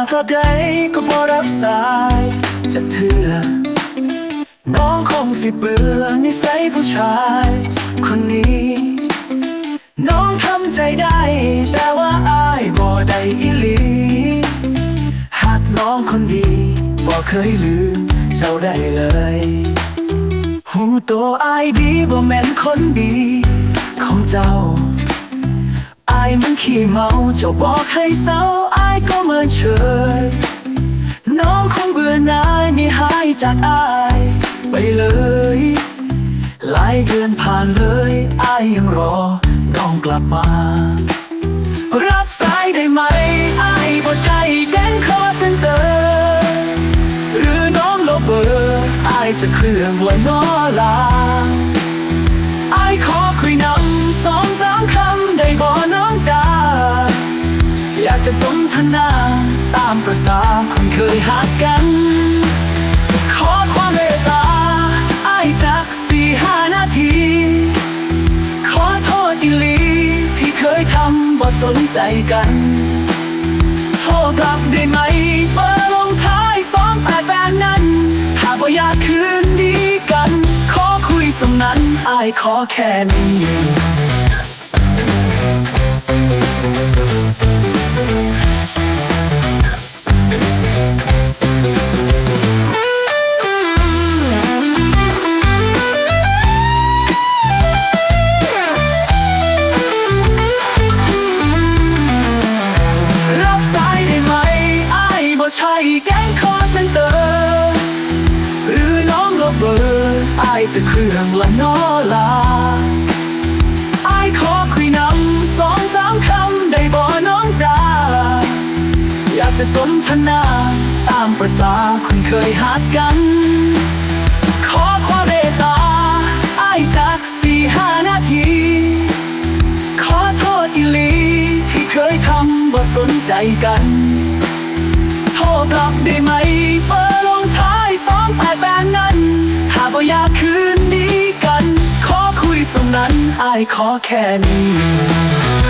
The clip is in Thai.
อใดก็บ่รับสายจะเถื่อน้องคงสิเบื่อนิสัยผู้ชายคนนี้ น้องทำใจได้ แต่ว่าอายบ่ได้อีหลีหากน้องคนดีบ่เคยลืมเจ้าได้เลย หูโตอายดีบ่แม่นคนดีของเจ้า มันขี้เมาจ้าบอกให้เศร้าอายก็เมินเฉย น้องคงเบื่อหน่ายนี่หายจากอายไปเลย หลายเดือนผ่านเลยอายยังรอ น้องกลับมา รับสายได้ไหมอายบ่ใช่แก๊งคอเซ็นเตอร์ หรือน้องลบเบอร์อายจะเครื่องไว้น้อล จะสนทนา ตามประสาคนเคยหักกัน ขอความเมตตาอายจักสี่ห้านาที ขอโทษอีลีที่เคยทำบ่สนใจกัน โทรกลับได้ไหมเบอร์ลงท้ายสองแปดแปดนั้น ถ้าบ่อยากคืนดีกัน ขอคุยสำนั้นอายขอแค่นี้ รื่องละนอลาไอ้ายขอคุยนำสองสามคำได้บ่น้องจ้า อยากจะสนทนา ตามประสาคนเคยหักกัน ขอความเมตตาไอ้ายจักสี่ห้านาที ขอโทษอีลีที่เคยทำบ่สนใจกัน โทรกลับได้ไหม อายขอแค่นี้